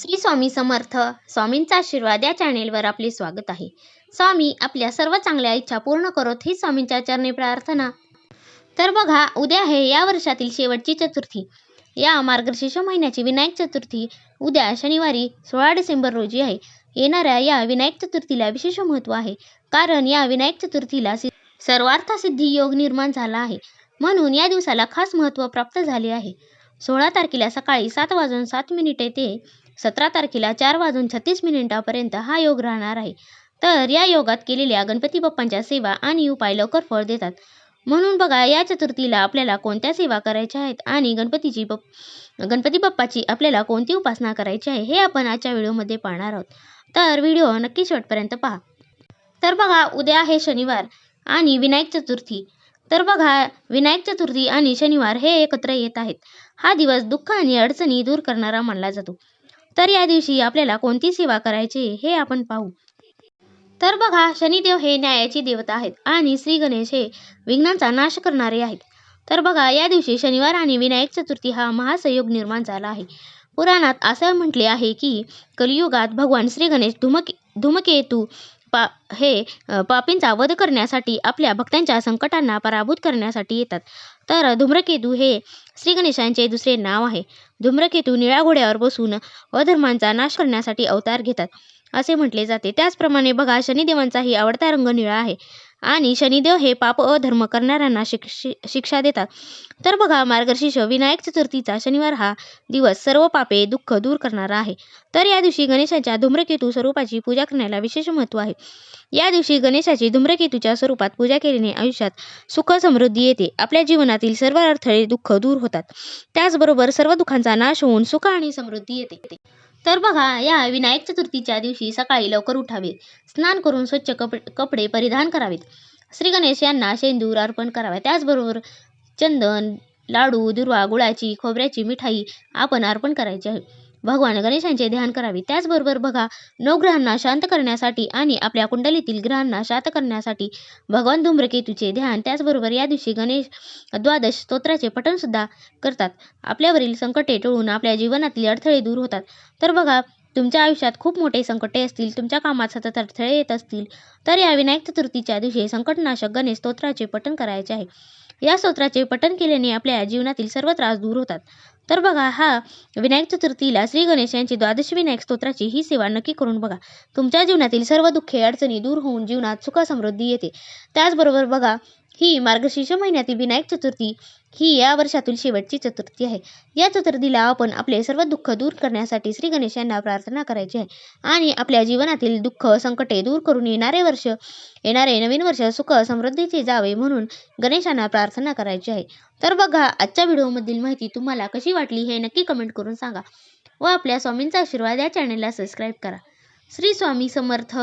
श्री स्वामी समर्थ स्वामींचा आशीर्वाद या चॅनेलवर आपले स्वागत आहे. स्वामी आपल्या सर्व चांगल्या इच्छा पूर्ण करोत ही स्वामींच्या चरणी प्रार्थना. तर बघा उद्या आहे या वर्षातील शेवटची चतुर्थी. या मार्गशीर्ष महिन्याची विनायक चतुर्थी उद्या शनिवारी सोळा डिसेंबर रोजी आहे. येणाऱ्या या विनायक चतुर्थीला विशेष महत्त्व आहे. कारण या विनायक चतुर्थीला सि- सर्वार्थसिद्धी योग निर्माण झाला आहे. म्हणून या दिवसाला खास महत्त्व प्राप्त झाले आहे. सोळा तारखेला सकाळी सात वाजून सात मिनिटे ते सतरा तारखेला चार वाजून छत्तीस मिनिटापर्यंत हा योग राहणार आहे. तर या योगात केलेल्या गणपती बाप्पांच्या सेवा आणि उपाय लवकर फळ देतात. म्हणून बघा या चतुर्थीला आपल्याला कोणत्या सेवा करायच्या आहेत आणि गणपतीची बप गणपती बाप्पाची आपल्याला कोणती उपासना करायची आहे हे आपण आजच्या व्हिडिओमध्ये पाहणार आहोत. तर व्हिडिओ नक्की शेवटपर्यंत पहा. तर बघा उद्या आहे शनिवार आणि विनायक चतुर्थी. तर बघा विनायक चतुर्थी आणि शनिवार हे एकत्र येत आहेत. हा दिवस दुःख आणि अडचणी दूर करणारा मानला जातो. तर या दिवशी आपल्याला कोणती सेवा करायची हे आपण पाहू. तर बघा शनिदेव हे न्यायाची देवता आहेत आणि श्री गणेश हे विघ्नांचा नाश करणारे आहेत. तर बघा या दिवशी शनिवार आणि विनायक चतुर्थी हा महासंयोग निर्माण झाला आहे. पुराणात असं म्हटले आहे की कलियुगात भगवान श्री गणेश धुमके धूमकेतू पा हे पापींचा वध करण्यासाठी आपल्या भक्तांच्या संकटांना पराभूत करण्यासाठी येतात. तर धूम्रकेतू हे श्री गणेशांचे दुसरे नाव आहे. धूम्रकेतू निळ्या घोड्यावर बसून अधर्मांचा नाश करण्यासाठी अवतार घेतात असे म्हटले जाते. त्याचप्रमाणे बघा शनिदेवांचाही आवडता रंग निळा आहे. आणि शनिदेव हे पाप अधर्म करणाऱ्यांना शिक्षि शिक्षा देतात. तर बघा मार्गशीर्ष विनायक चतुर्थीचा शनिवार हा दिवस सर्व पापे दुःख दूर करणारा आहे. तर या दिवशी गणेशाच्या धूम्रकेतू स्वरूपाची पूजा करण्याला विशेष महत्त्व आहे. या दिवशी गणेशाची धूम्रकेतूच्या स्वरूपात पूजा केल्याने आयुष्यात सुख समृद्धी येते. आपल्या जीवनातील सर्व अडथळे दुःख दूर होतात. त्याचबरोबर सर्व दुःखांचा नाश होऊन सुख आणि समृद्धी येते. तर बघा या विनायक चतुर्थीच्या दिवशी सकाळी लवकर उठावे. स्नान करून स्वच्छ कप कपडे परिधान करावेत. श्री गणेश यांना शेंदूर अर्पण करावा. त्याचबरोबर चंदन लाडू दुर्वा गुळाची खोबऱ्याची मिठाई आपण अर्पण करायची आहे. भगवान गणेशांचे ध्यान करावे. त्याचबरोबर बघा नवग्रहांना शांत करण्यासाठी आणि आपल्या कुंडलीतील ग्रहांना शांत करण्यासाठी भगवान धूम्रकेतूचे ध्यान त्याचबरोबर या दिवशी गणेश द्वादश स्तोत्राचे पठणसुद्धा करतात. आपल्यावरील संकटे टळून आपल्या जीवनातील अडथळे दूर होतात. तर बघा तुमच्या आयुष्यात खूप मोठे संकटे असतील तुमच्या कामात सतत अडथळे येत असतील तर या विनायक चतुर्थीच्या दिवशी संकटनाशक गणेश स्तोत्राचे पठण करायचे आहे. या स्तोत्राचे पठण केल्याने आपल्या जीवनातील सर्व त्रास दूर होतात. तर बघा हा विनायक चतुर्थीला श्री गणेश यांची द्वादश विनायक स्तोत्राची ही सेवा नक्की करून बघा. तुमच्या जीवनातील सर्व दुःखे अडचणी दूर होऊन जीवनात सुख समृद्धी येते. त्याचबरोबर बघा ही मार्गशीर्ष महिन्यातील विनायक चतुर्थी ही या वर्षातील शेवटची चतुर्थी आहे. या चतुर्थीला आपण आपले सर्व दुःख दूर करण्यासाठी श्री गणेश यांना प्रार्थना करायची आहे. आणि आपल्या जीवनातील दुःख संकटे दूर करून येणारे वर्ष येणारे नवीन वर्ष सुख समृद्धीचे जावे म्हणून गणेशांना प्रार्थना करायची आहे. तर बघा आजच्या व्हिडिओमधील माहिती तुम्हाला कशी वाटली हे नक्की कमेंट करून सांगा व आपल्या स्वामींचा आशीर्वाद या चॅनेलला सबस्क्राईब करा. श्री स्वामी समर्थ.